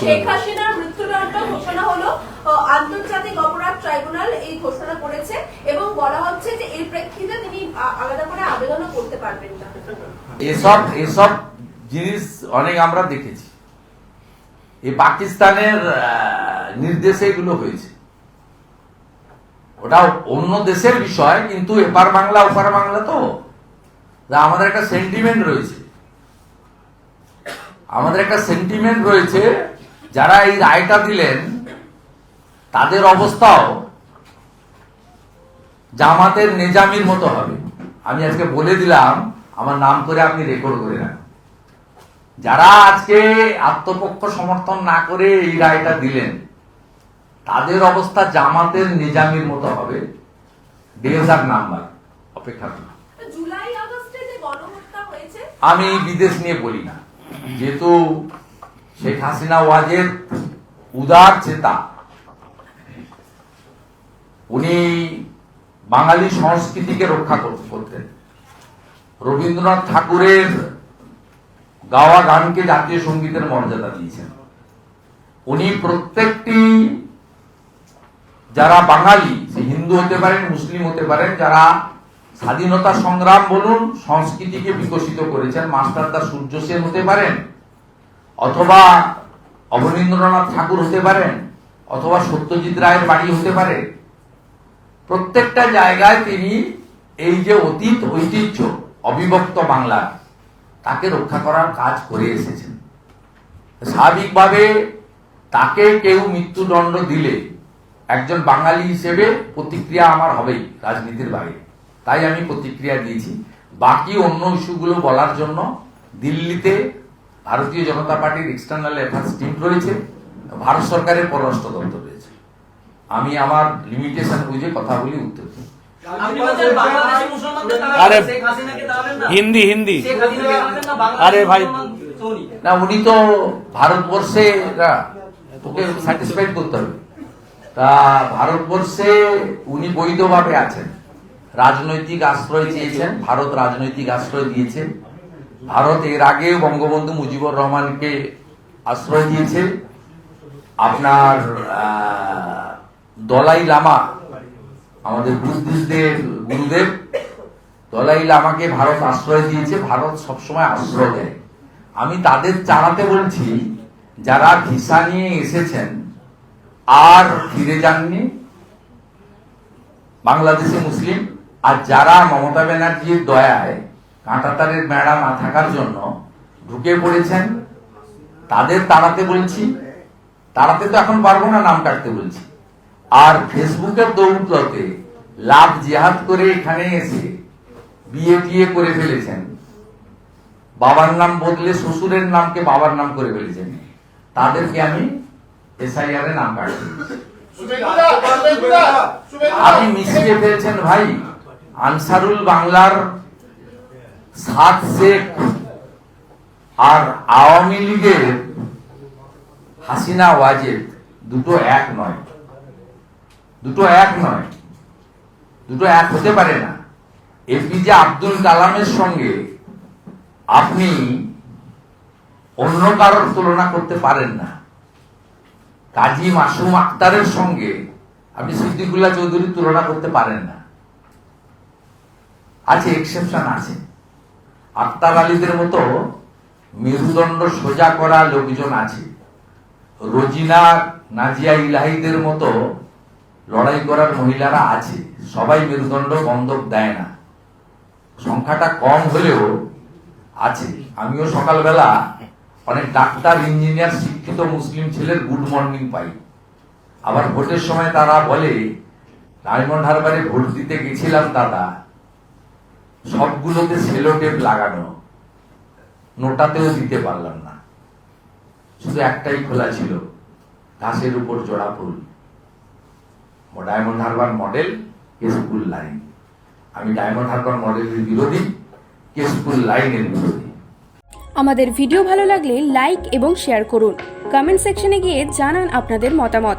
শেখ হাসিনার মৃত্যুদণ্ড ঘোষণা হলো আন্তর্জাতিক অপরাধ ট্রাইব্যুনাল এই ঘোষণা করেছে এবং বলা হচ্ছে যে এর প্রেক্ষিতে তিনি আলাদা করে আবেদনও করতে পারবেন না। এসব এসব জিনিস অনেক আমরা দেখেছি। এই পাকিস্তানের নির্দেশে এগুলো হয়েছে। ওটা অন্য দেশের বিষয় কিন্তু এপার বাংলা ওপার বাংলা তা আমাদের একটা সেন্টিমেন্ট রয়েছে। আমাদের একটা সেন্টিমেন্ট রয়েছে যারা এই রায়টা দিলেন তাদের অবস্থাও জামাতের নেজামির মতো হবে। আমি আজকে বলে দিলাম আমার নাম করে আপনি রেকর্ড করে রাখুন যারা আজকে আত্মপক্ষ সমর্থন না করে এই রায়টা দিলেন তাদের অবস্থা জামাতের নিজামির মতো হবে। ডেজার নাম্বার অপেক্ষা করুন। আমি বিদেশ নিয়ে বলি না। যেহেতু শেখ হাসিনা ওয়াজের উদার চেতা, উনি বাঙালি সংস্কৃতিকে রক্ষা করতেন। রবীন্দ্রনাথ ঠাকুরের গাওয়া গানকে জাতীয় সঙ্গীতের মর্যাদা দিয়েছেন। উনি প্রত্যেকটি, যারা বাঙালি, সে হিন্দু হতে পারেন, মুসলিম হতে পারেন, যারা স্বাধীনতা সংগ্রাম বলুন, সংস্কৃতিকে বিকশিত করেছেন মাস্টারদা সূর্য সেন হতে পারেন, অথবা অবনীন্দ্রনাথ ঠাকুর হতে পারেন, অথবা সত্যজিৎ রায়ের বাড়ি হতে পারে। প্রত্যেকটা জায়গায় তিনি এই যে অতীত ঐতিহ্য, অবিভক্ত বাংলা, তাকে রক্ষা করার কাজ করে এসেছেন। স্বাভাবিকভাবে তাকে কেউ মৃত্যুদণ্ড দিলে, একজন বাঙালি হিসেবে প্রতিক্রিয়া আমার হবেই রাজনীতির বাইরে। তাই আমি প্রতিক্রিয়া দিয়েছি। বাকি অন্য ইস্যুগুলো বলার জন্য দিল্লিতে ভারতীয় জনতা পার্টির এক্সটার্নাল অ্যাফেয়ার্স টিম রয়েছে ভারত সরকারের পররাষ্ট্র দপ্তর রয়েছে। আমি আমার লিমিটেশন বুঝে কথা বলি উত্তর আরে, শেখ হাসিনাকে তাড়াবেন না? হিন্দি হিন্দি। আরে ভাই। না উনি তো ভারতবর্ষে তোকে স্যাটিসফাইড করতে হবে। তা ভারতবর্ষে উনি বৈধভাবে আছেন। রাজনৈতিক আশ্রয় চেয়েছেন ভারত রাজনৈতিক আশ্রয় দিয়েছে ভারত এর আগে বঙ্গবন্ধু মুজিবুর রহমানকে আশ্রয় দিয়েছে আপনার দলাই লামা, আমাদের বুদ্ধিস্টদের গুরুদেব, দলাই লামাকে ভারত আশ্রয় দিয়েছে, ভারত সবসময় আশ্রয় দেয়। আমি তাদের চালাতে বলছি, যারা ভিসা নিয়ে এসেছেন, আর ফিরে যাননি, বাংলাদেশে মুসলিম আর যারা মমতা ব্যানার্জির দয়ায় কাঁটাতারের বেড়া না থাকার জন্য ঢুকে পড়েছেন তাদের তাড়াতে বলছি তাড়াতে তো এখন পারব না নাম কাটতে বলছি। আর ফেসবুকের দৌড়তে লাভ জেহাদ করে এখানে এসে বিয়ে টিয়ে করে ফেলেছেন। বাবার নাম বদলে শ্বশুরের নামকে বাবার নাম করে ফেলেছেন। তাদেরকে আমি এসআইআর এ নাম কাটছি। আপনি মিশিয়ে ফেলছেন ভাই। আনসারুল বাংলার সাত শেখ আর আওয়ামী লীগের হাসিনা ওয়াজেদ, দুটো এক নয়। দুটো এক নয়। দুটো এক হতে পারে না। এপিজে আব্দুল কালামের সঙ্গে আপনি অন্য কারোর তুলনা করতে পারেন না। কাজী মাসুম আক্তারের সঙ্গে আপনি সিদ্দিকুল্লাহ চৌধুরীর তুলনা করতে পারেন না। আছে এক্সেপশন আছে। আক্তার আলীদের মতো মেরুদণ্ড সোজা করা লোকজন আছে। রোজিনা, নাজিয়া ইলাহিদের মতো লড়াই করার মহিলারা আছে। সবাই মেরুদণ্ড বন্ধক দেয় না। সংখ্যাটা কম হলেও আছে। আমিও সকালবেলা অনেক ডাক্তার, ইঞ্জিনিয়ার, শিক্ষিত মুসলিম ছেলের গুড মর্নিং পাই। আবার ভোটের সময় তারা বলে ডায়মন্ড হারবারে ভোট দিতে গেছিলাম দাদা। সবগুলোতে সেলো টেপ লাগানো, নোটাতেও দিতে পারলাম না। শুধু একটাই খোলা ছিল, ঘাসের উপর জোড়া ফুল। ডায়মন্ড হারবার মডেল কেসফুল লাইন আমি ডায়মন্ড হারবার মডেলের বিরোধী কেসফুল লাইনের বিরোধী। আমাদের ভিডিও ভালো লাগলে লাইক এবং শেয়ার করুন। কমেন্ট সেকশনে গিয়ে জানান আপনাদের মতামত।